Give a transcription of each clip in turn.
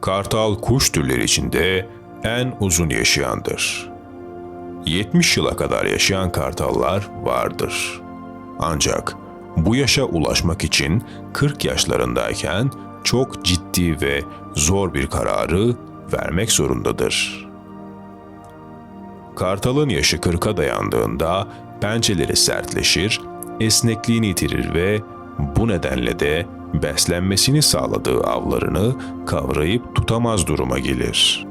Kartal kuş türleri içinde en uzun yaşayandır. 70 yıla kadar yaşayan kartallar vardır. Ancak bu yaşa ulaşmak için 40 yaşlarındayken çok ciddi ve zor bir kararı vermek zorundadır. Kartalın yaşı 40'a dayandığında pençeleri sertleşir, esnekliğini yitirir ve bu nedenle de beslenmesini sağladığı avlarını kavrayıp tutamaz duruma gelir.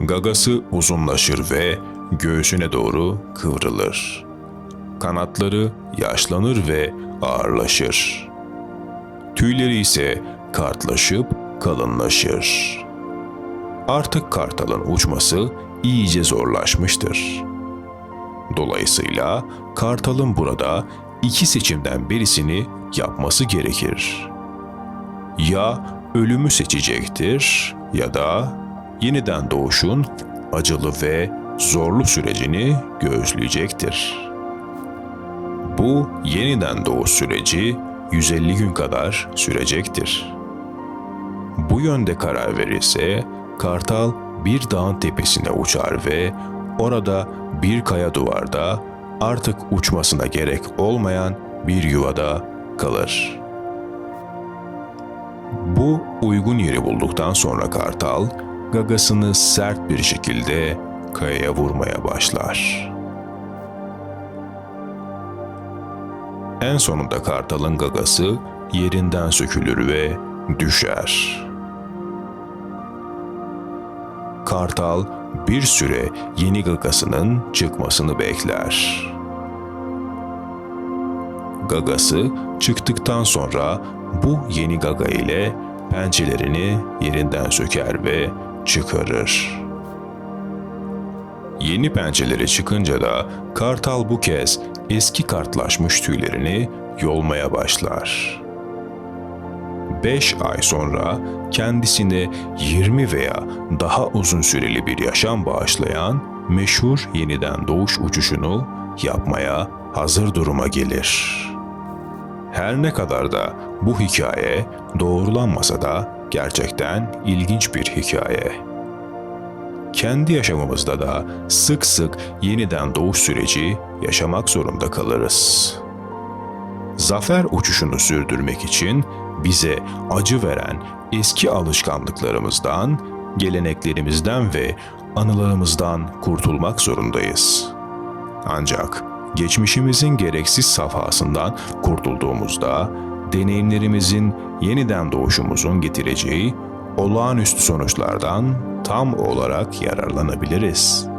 Gagası uzunlaşır ve göğsüne doğru kıvrılır. Kanatları yaşlanır ve ağırlaşır. Tüyleri ise kartlaşıp kalınlaşır. Artık kartalın uçması iyice zorlaşmıştır. Dolayısıyla kartalın burada iki seçimden birisini yapması gerekir. Ya ölümü seçecektir ya da yeniden doğuşun acılı ve zorlu sürecini göğüsleyecektir. Bu yeniden doğuş süreci 150 gün kadar sürecektir. Bu yönde karar verirse kartal bir dağın tepesine uçar ve orada bir kaya duvarda artık uçmasına gerek olmayan bir yuvada kalır. Bu uygun yeri bulduktan sonra kartal gagasını sert bir şekilde kayaya vurmaya başlar. En sonunda kartalın gagası yerinden sökülür ve düşer. Kartal bir süre yeni gagasının çıkmasını bekler. Gagası çıktıktan sonra bu yeni gaga ile pençelerini yerinden söker ve çıkarır. Yeni pençeleri çıkınca da kartal bu kez eski kartlaşmış tüylerini yolmaya başlar. 5 ay sonra kendisine 20 veya daha uzun süreli bir yaşam bağışlayan meşhur yeniden doğuş uçuşunu yapmaya hazır duruma gelir. Her ne kadar da bu hikaye doğrulanmasa da gerçekten ilginç bir hikaye. Kendi yaşamımızda da sık sık yeniden doğuş süreci yaşamak zorunda kalırız. Zafer uçuşunu sürdürmek için bize acı veren eski alışkanlıklarımızdan, geleneklerimizden ve anılarımızdan kurtulmak zorundayız. Ancak geçmişimizin gereksiz safhasından kurtulduğumuzda deneyimlerimizin yeniden doğuşumuzun getireceği olağanüstü sonuçlardan tam olarak yararlanabiliriz.''